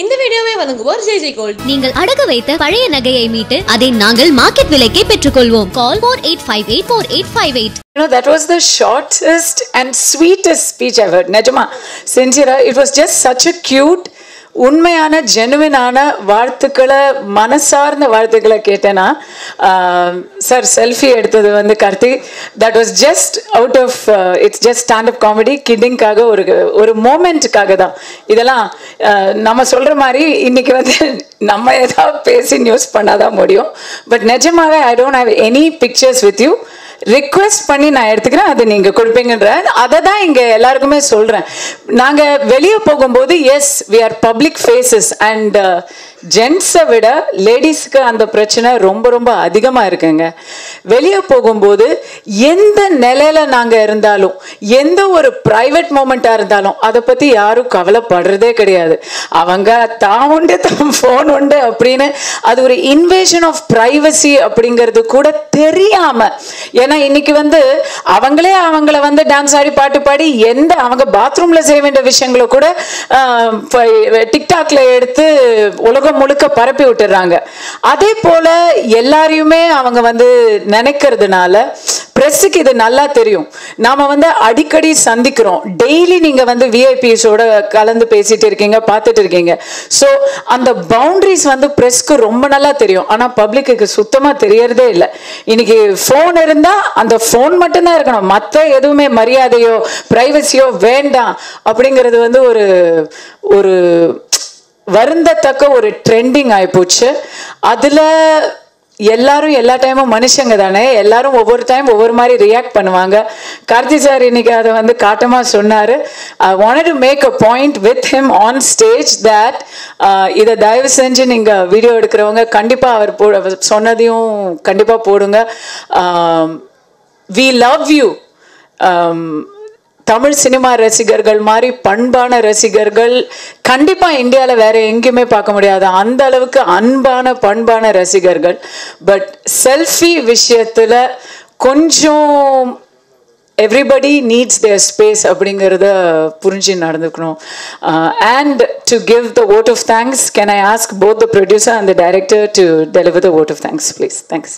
இந்த வீடியோவை வழங்குவோர் ஜெய் ஜெய் கோல்ட். நீங்கள் அடகு வைத்த பழைய நகையை மீட்டு அதை நாங்கள் மார்க்கெட் விலைக்கே பெற்றுக்கொள்வோம். Call four eight five eight four eight five eight. You know, that was the shortest and sweetest speech I've heard. Najma, Sinjira, it was just such a cute, உண்மையான ஜெனுவினான வாழ்த்துக்களை மனசார்ந்த வாழ்த்துக்களை கேட்டேன்னா சார் செல்ஃபி எடுத்தது வந்து Karthi that was just out of it's just stand up comedy கிட்டிங்காக ஒரு ஒரு மோமெண்ட்டுக்காக தான். இதெல்லாம் நம்ம சொல்கிற மாதிரி இன்னைக்கு வந்து நம்ம ஏதாவது பேசி நியூஸ் பண்ணாதான் முடியும். பட் நிஜமாவே I don't have any pictures with you request பண்ணி நான் எடுத்துக்கிறேன் அதை நீங்கள் கொடுப்பீங்கன்ற அதை தான் இங்கே எல்லாருக்குமே சொல்கிறேன் நாங்கள் வெளியே போகும்போது yes we are public faces and ஜென்ஸை விட லேடிஸ்க்கு அந்த பிரச்சனை ரொம்ப ரொம்ப அதிகமாக இருக்குங்க. வெளியே போகும்போது எந்த நிலையில நாங்கள் இருந்தாலும் எந்த ஒரு ப்ரைவேட் மூமெண்ட்டாக இருந்தாலும் அதை பற்றி யாரும் கவலைப்படுறதே கிடையாது. அவங்க தான் உண்டு தான் ஃபோன் உண்டு அப்படின்னு அது ஒரு இன்வேஷன் ஆஃப் ப்ரைவசி அப்படிங்கிறது கூட தெரியாம ஏன்னா இன்னைக்கு வந்து அவங்களே அவங்கள வந்து டான்ஸ் ஆடி பாட்டு பாடி எந்த அவங்க பாத்ரூம்ல செய்ய வேண்டிய விஷயங்களை கூட டிக்டாக்ல எடுத்து உலகம் முழுக்க பரப்பி விட்டுறாங்க. அதே போல எல்லாரையுமே அவங்க வந்து நினைக்கிறதுனால ப்ரெஸ்ஸுக்கு இது நல்லா தெரியும். நாம வந்து அடிக்கடி சந்திக்கிறோம். டெய்லி நீங்க வந்து விஐபிஸோட கலந்து பேசிட்டு இருக்கீங்க பார்த்துட்டு இருக்கீங்க. ஸோ அந்த பவுண்டரிஸ் வந்து ப்ரெஸ்க்கு ரொம்ப நல்லா தெரியும். ஆனால் பப்ளிக்கு சுத்தமாக தெரியறதே இல்லை. இன்னைக்கு ஃபோன் இருந்தால் அந்த ஃபோன் மட்டும்தான் இருக்கணும். மற்ற எதுவுமே மரியாதையோ ப்ரைவசியோ வேண்டாம். அப்படிங்கிறது வந்து ஒரு ஒரு வருந்தத்தக்க ஒரு ட்ரெண்டிங் ஆயிப்போச்சு. அதில் எல்லாரும் எல்லா டைமும் மனுஷங்க தானே. எல்லாரும் ஒவ்வொரு டைம் ஒவ்வொரு மாதிரி ரியாக்ட் பண்ணுவாங்க. கார்த்தி சார் இன்னைக்கு அதை வந்து காட்டமாக சொன்னார். I want to make a point with him on stage that இதை தயவு செஞ்சு நீங்கள் வீடியோ எடுக்கிறவங்க கண்டிப்பாக அவர் போ அவர் சொன்னதையும் கண்டிப்பாக போடுங்க. We love you Tamil cinema ரசிகர்கள் மாதிரி பண்பான ரசிகர்கள் கண்டிப்பாக இந்தியாவில் வேற எங்கேயுமே பார்க்க முடியாது. அந்த அளவுக்கு அன்பான பண்பான ரசிகர்கள். பட் செல்ஃபி விஷயத்தில் கொஞ்சம் எவ்ரிபடி நீட்ஸ் தேர் ஸ்பேஸ் அப்படிங்கிறத புரிஞ்சு நடந்துக்கணும். And to give the vote of thanks can I ask both the producer and the director to deliver the vote of thanks please thanks